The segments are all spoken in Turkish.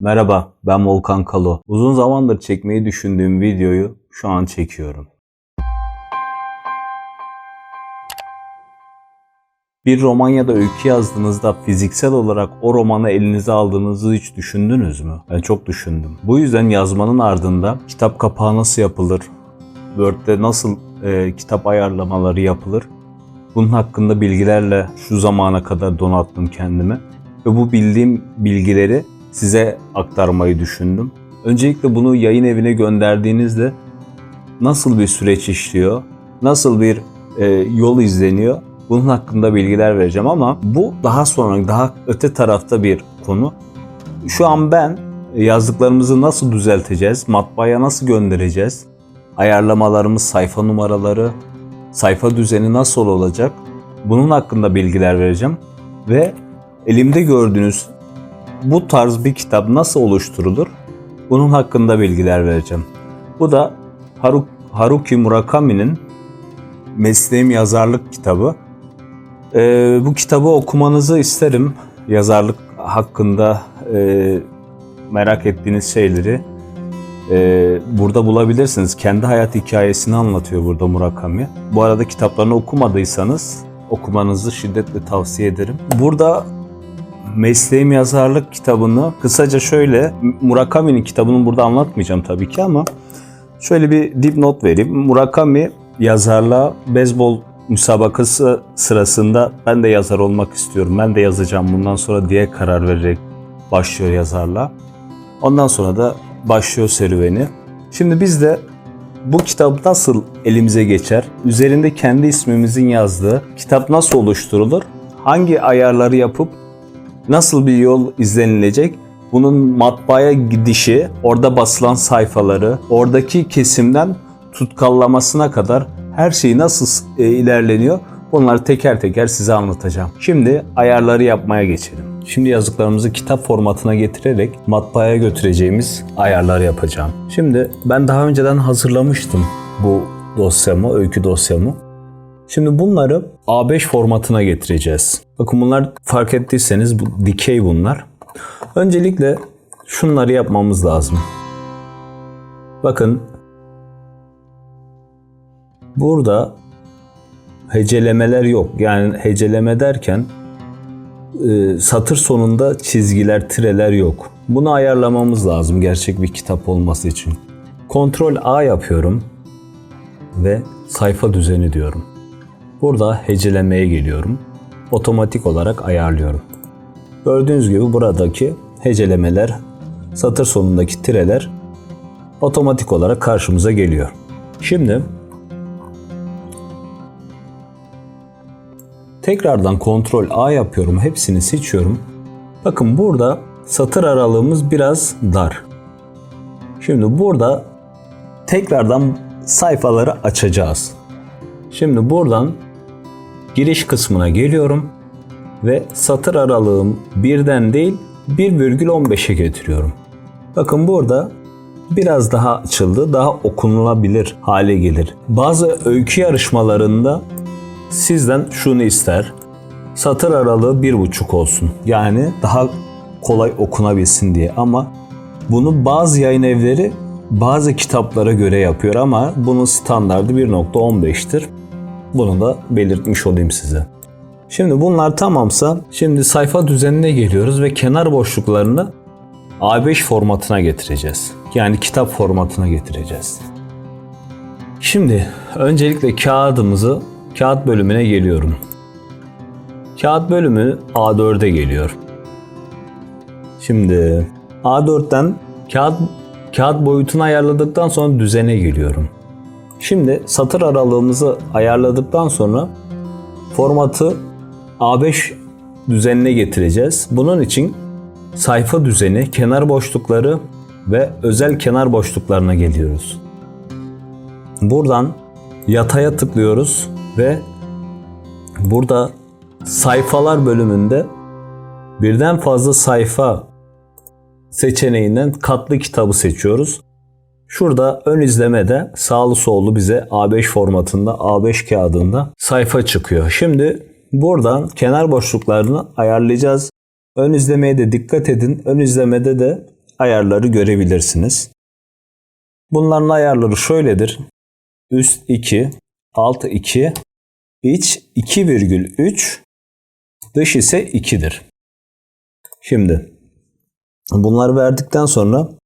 Merhaba, ben Volkan Kalo. Uzun zamandır çekmeyi düşündüğüm videoyu şu an çekiyorum. Bir roman ya da öykü yazdığınızda fiziksel olarak o romanı elinize aldığınızı hiç düşündünüz mü? Ben çok düşündüm. Bu yüzden yazmanın ardında kitap kapağı nasıl yapılır, Word'de nasıl e, kitap ayarlamaları yapılır, bunun hakkında bilgilerle şu zamana kadar donattım kendimi. Ve bu bildiğim bilgileri size aktarmayı düşündüm. Öncelikle bunu yayın evine gönderdiğinizde nasıl bir süreç işliyor, nasıl bir e, yol izleniyor bunun hakkında bilgiler vereceğim ama bu daha sonra daha öte tarafta bir konu. Şu an ben yazdıklarımızı nasıl düzelteceğiz, matbaaya nasıl göndereceğiz, ayarlamalarımız, sayfa numaraları, sayfa düzeni nasıl olacak bunun hakkında bilgiler vereceğim ve elimde gördüğünüz bu tarz bir kitap nasıl oluşturulur? Bunun hakkında bilgiler vereceğim. Bu da Haru- Haruki Murakami'nin Mesleğim Yazarlık kitabı. Ee, bu kitabı okumanızı isterim. Yazarlık hakkında e, merak ettiğiniz şeyleri e, burada bulabilirsiniz. Kendi hayat hikayesini anlatıyor burada Murakami. Bu arada kitaplarını okumadıysanız okumanızı şiddetle tavsiye ederim. Burada Mesleğim Yazarlık kitabını kısaca şöyle Murakami'nin kitabını burada anlatmayacağım tabii ki ama şöyle bir dipnot vereyim. Murakami yazarlığa beyzbol müsabakası sırasında ben de yazar olmak istiyorum. Ben de yazacağım bundan sonra diye karar vererek başlıyor yazarlığa. Ondan sonra da başlıyor serüveni. Şimdi biz de bu kitap nasıl elimize geçer? Üzerinde kendi ismimizin yazdığı kitap nasıl oluşturulur? Hangi ayarları yapıp nasıl bir yol izlenilecek? Bunun matbaaya gidişi, orada basılan sayfaları, oradaki kesimden tutkallamasına kadar her şey nasıl e, ilerleniyor? Bunları teker teker size anlatacağım. Şimdi ayarları yapmaya geçelim. Şimdi yazdıklarımızı kitap formatına getirerek matbaaya götüreceğimiz ayarlar yapacağım. Şimdi ben daha önceden hazırlamıştım bu dosyamı, öykü dosyamı. Şimdi bunları A5 formatına getireceğiz. Bakın bunlar fark ettiyseniz bu dikey bunlar. Öncelikle şunları yapmamız lazım. Bakın burada hecelemeler yok. Yani heceleme derken e, satır sonunda çizgiler, tireler yok. Bunu ayarlamamız lazım gerçek bir kitap olması için. Kontrol A yapıyorum ve sayfa düzeni diyorum. Burada hecelemeye geliyorum. Otomatik olarak ayarlıyorum. Gördüğünüz gibi buradaki hecelemeler, satır sonundaki tireler otomatik olarak karşımıza geliyor. Şimdi tekrardan kontrol A yapıyorum. Hepsini seçiyorum. Bakın burada satır aralığımız biraz dar. Şimdi burada tekrardan sayfaları açacağız. Şimdi buradan giriş kısmına geliyorum ve satır aralığım birden değil 1,15'e getiriyorum. Bakın burada biraz daha açıldı, daha okunulabilir hale gelir. Bazı öykü yarışmalarında sizden şunu ister. Satır aralığı 1,5 olsun. Yani daha kolay okunabilsin diye ama bunu bazı yayın evleri bazı kitaplara göre yapıyor ama bunun standardı 1.15'tir. Bunu da belirtmiş olayım size. Şimdi bunlar tamamsa şimdi sayfa düzenine geliyoruz ve kenar boşluklarını A5 formatına getireceğiz. Yani kitap formatına getireceğiz. Şimdi öncelikle kağıdımızı kağıt bölümüne geliyorum. Kağıt bölümü A4'e geliyor. Şimdi A4'ten kağıt kağıt boyutunu ayarladıktan sonra düzene geliyorum. Şimdi satır aralığımızı ayarladıktan sonra formatı A5 düzenine getireceğiz. Bunun için sayfa düzeni, kenar boşlukları ve özel kenar boşluklarına geliyoruz. Buradan yataya tıklıyoruz ve burada sayfalar bölümünde birden fazla sayfa seçeneğinden katlı kitabı seçiyoruz. Şurada ön izlemede sağlı sollu bize A5 formatında A5 kağıdında sayfa çıkıyor. Şimdi buradan kenar boşluklarını ayarlayacağız. Ön izlemeye de dikkat edin. Ön izlemede de ayarları görebilirsiniz. Bunların ayarları şöyledir. Üst 2, alt 2, iç 2,3, dış ise 2'dir. Şimdi bunları verdikten sonra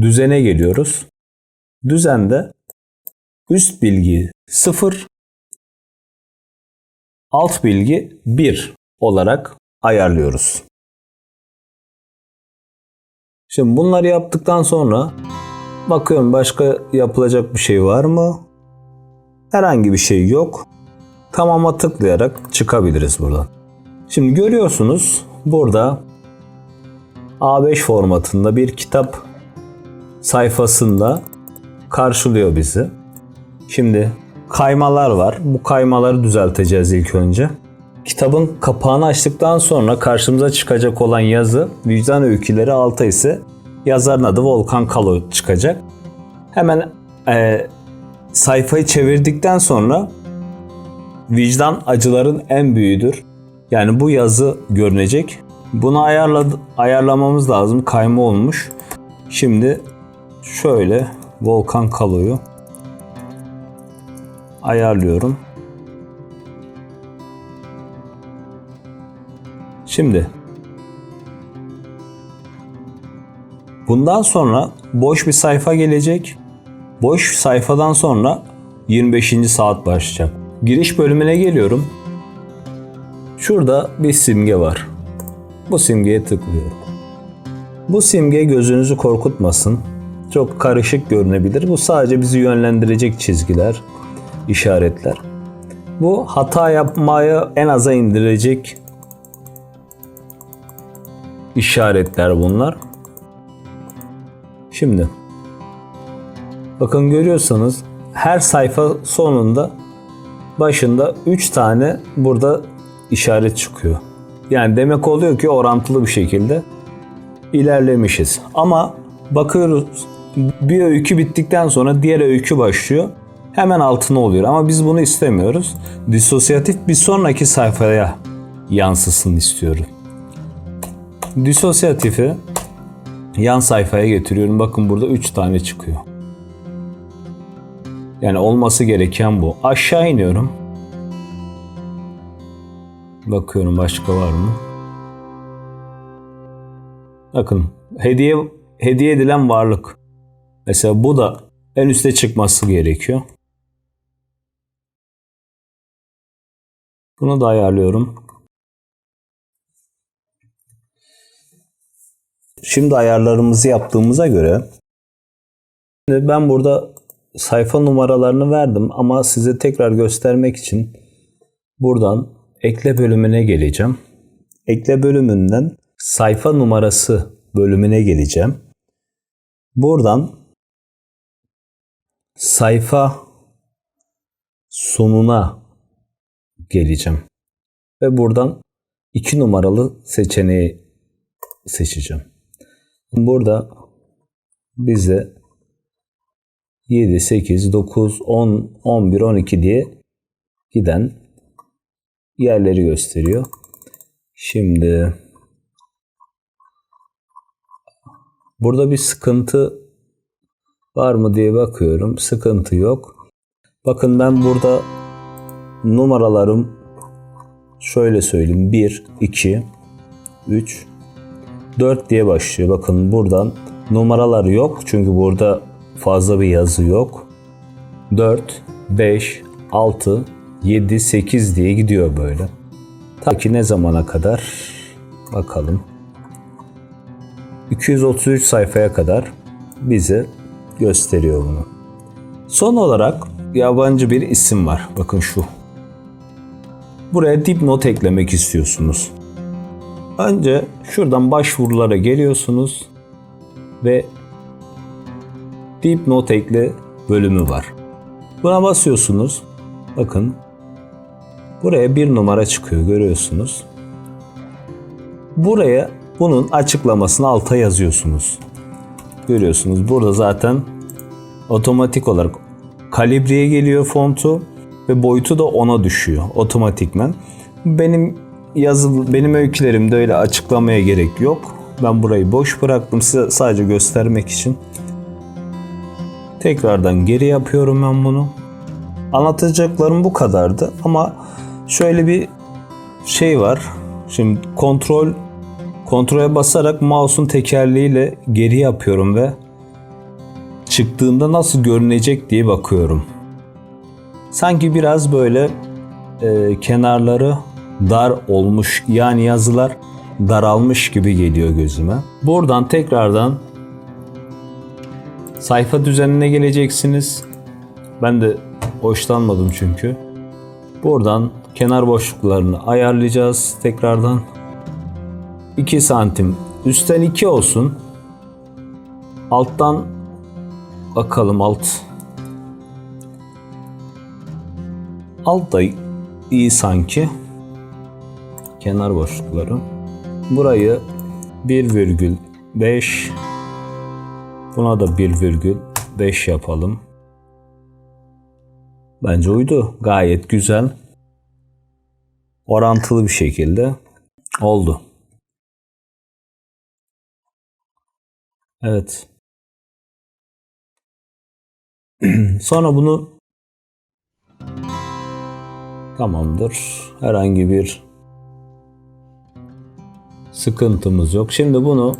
düzene geliyoruz. Düzende üst bilgi 0, alt bilgi 1 olarak ayarlıyoruz. Şimdi bunları yaptıktan sonra bakıyorum başka yapılacak bir şey var mı? Herhangi bir şey yok. Tamama tıklayarak çıkabiliriz buradan. Şimdi görüyorsunuz burada A5 formatında bir kitap sayfasında karşılıyor bizi. Şimdi kaymalar var. Bu kaymaları düzelteceğiz ilk önce. Kitabın kapağını açtıktan sonra karşımıza çıkacak olan yazı Vicdan Öyküleri Alta ise yazarın adı Volkan Kalo çıkacak. Hemen e, sayfayı çevirdikten sonra vicdan acıların en büyüğüdür. Yani bu yazı görünecek. Bunu ayarladı, ayarlamamız lazım. Kayma olmuş. Şimdi şöyle Volkan Kalo'yu ayarlıyorum. Şimdi bundan sonra boş bir sayfa gelecek. Boş sayfadan sonra 25. saat başlayacak. Giriş bölümüne geliyorum. Şurada bir simge var. Bu simgeye tıklıyorum. Bu simge gözünüzü korkutmasın. Çok karışık görünebilir. Bu sadece bizi yönlendirecek çizgiler, işaretler. Bu hata yapmayı en aza indirecek işaretler bunlar. Şimdi bakın görüyorsanız her sayfa sonunda başında 3 tane burada işaret çıkıyor. Yani demek oluyor ki orantılı bir şekilde ilerlemişiz. Ama bakıyoruz bir öykü bittikten sonra diğer öykü başlıyor. Hemen altına oluyor ama biz bunu istemiyoruz. Disosyatif bir sonraki sayfaya yansısın istiyorum. Disosyatifi yan sayfaya getiriyorum. Bakın burada 3 tane çıkıyor. Yani olması gereken bu. Aşağı iniyorum. Bakıyorum başka var mı? Bakın hediye hediye edilen varlık. Mesela bu da en üste çıkması gerekiyor. Bunu da ayarlıyorum. Şimdi ayarlarımızı yaptığımıza göre şimdi ben burada sayfa numaralarını verdim ama size tekrar göstermek için buradan ekle bölümüne geleceğim. Ekle bölümünden sayfa numarası bölümüne geleceğim. Buradan sayfa sonuna geleceğim. Ve buradan 2 numaralı seçeneği seçeceğim. Burada bize 7, 8, 9, 10, 11, 12 diye giden yerleri gösteriyor. Şimdi burada bir sıkıntı var mı diye bakıyorum. Sıkıntı yok. Bakın ben burada numaralarım şöyle söyleyeyim. 1, 2, 3, 4 diye başlıyor. Bakın buradan numaralar yok. Çünkü burada fazla bir yazı yok. 4, 5, 6, 7, 8 diye gidiyor böyle. Ta ki ne zamana kadar? Bakalım. 233 sayfaya kadar bize gösteriyor bunu. Son olarak yabancı bir isim var. Bakın şu. Buraya dipnot eklemek istiyorsunuz. Önce şuradan başvurulara geliyorsunuz ve dipnot ekle bölümü var. Buna basıyorsunuz. Bakın buraya bir numara çıkıyor görüyorsunuz. Buraya bunun açıklamasını alta yazıyorsunuz. Görüyorsunuz burada zaten otomatik olarak kalibreye geliyor fontu ve boyutu da ona düşüyor otomatikmen. Benim yazı benim öykülerimde öyle açıklamaya gerek yok. Ben burayı boş bıraktım size sadece göstermek için. Tekrardan geri yapıyorum ben bunu. Anlatacaklarım bu kadardı ama şöyle bir şey var. Şimdi kontrol kontrole basarak mouse'un tekerleğiyle geri yapıyorum ve çıktığında nasıl görünecek diye bakıyorum. Sanki biraz böyle e, kenarları dar olmuş yani yazılar daralmış gibi geliyor gözüme. Buradan tekrardan sayfa düzenine geleceksiniz. Ben de hoşlanmadım çünkü. Buradan kenar boşluklarını ayarlayacağız tekrardan. 2 santim üstten 2 olsun. Alttan bakalım alt. Alt da iyi sanki. Kenar boşlukları. Burayı 1,5 Buna da 1,5 yapalım. Bence uydu. Gayet güzel. Orantılı bir şekilde oldu. Evet. Sonra bunu tamamdır. Herhangi bir sıkıntımız yok. Şimdi bunu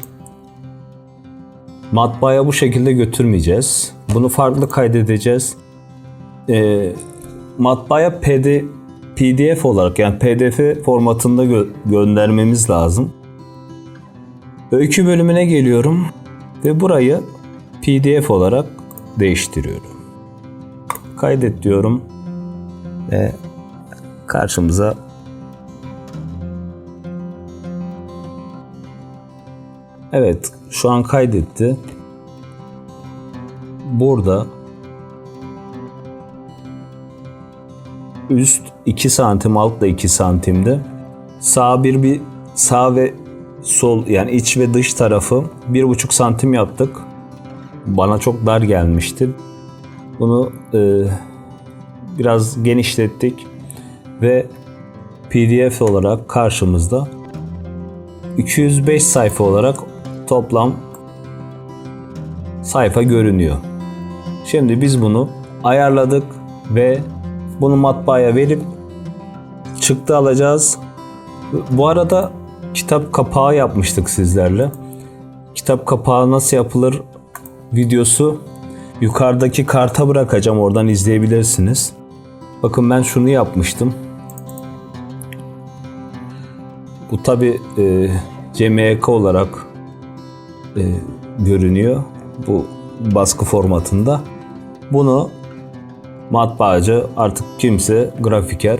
matbaaya bu şekilde götürmeyeceğiz. Bunu farklı kaydedeceğiz. Ee, matbaaya PD, PDF olarak yani PDF formatında gö- göndermemiz lazım. Öykü bölümüne geliyorum ve burayı PDF olarak değiştiriyorum. Kaydet diyorum ve karşımıza Evet, şu an kaydetti. Burada üst 2 santim, alt da 2 santimde. Sağ bir bir sağ ve sol yani iç ve dış tarafı 1,5 santim yaptık. Bana çok dar gelmişti. Bunu e, biraz genişlettik ve PDF olarak karşımızda 205 sayfa olarak toplam sayfa görünüyor. Şimdi biz bunu ayarladık ve bunu matbaaya verip çıktı alacağız. Bu arada kitap kapağı yapmıştık sizlerle. Kitap kapağı nasıl yapılır videosu yukarıdaki karta bırakacağım. Oradan izleyebilirsiniz. Bakın ben şunu yapmıştım. Bu tabi e, CMYK olarak e, görünüyor. Bu baskı formatında. Bunu matbaacı artık kimse grafiker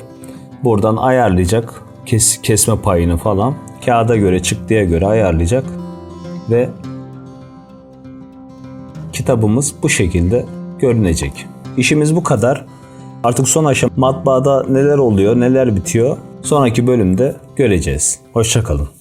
buradan ayarlayacak. Kes, kesme payını falan kağıda göre çıktıya göre ayarlayacak ve kitabımız bu şekilde görünecek. İşimiz bu kadar. Artık son aşama matbaada neler oluyor, neler bitiyor sonraki bölümde göreceğiz. Hoşçakalın.